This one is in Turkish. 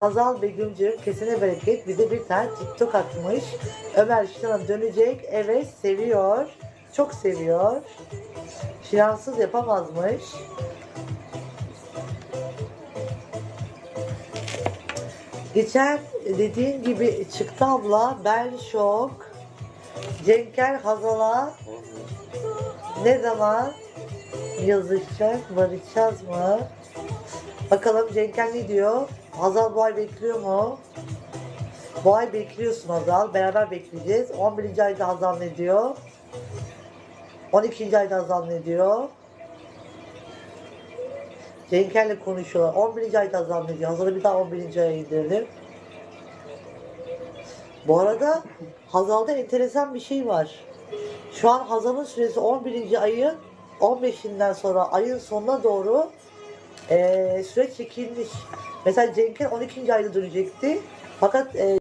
Hazal Begümcü kesene bereket bize bir tane TikTok atmış. Ömer Şilan'a dönecek. Evet seviyor. Çok seviyor. Şilansız yapamazmış. Geçen dediğin gibi çıktı abla. Ben şok. Cenker Hazal'a ne zaman yazışacak, barışacağız mı? Bakalım Cenker ne diyor? Hazal bu ay bekliyor mu? Bu ay bekliyorsun Hazal. Beraber bekleyeceğiz. 11. ayda Hazal ne diyor? 12. ayda Hazal ne diyor? Cenker'le konuşuyorlar. 11. ayda Hazal ne diyor? Hazal'ı bir daha 11. aya indirelim. Bu arada Hazal'da enteresan bir şey var. Şu an Hazal'ın süresi 11. ayın 15'inden sonra ayın sonuna doğru eee süreç çekilmiş. Mesela Cenk'in 12. ayda dönecekti. Fakat eee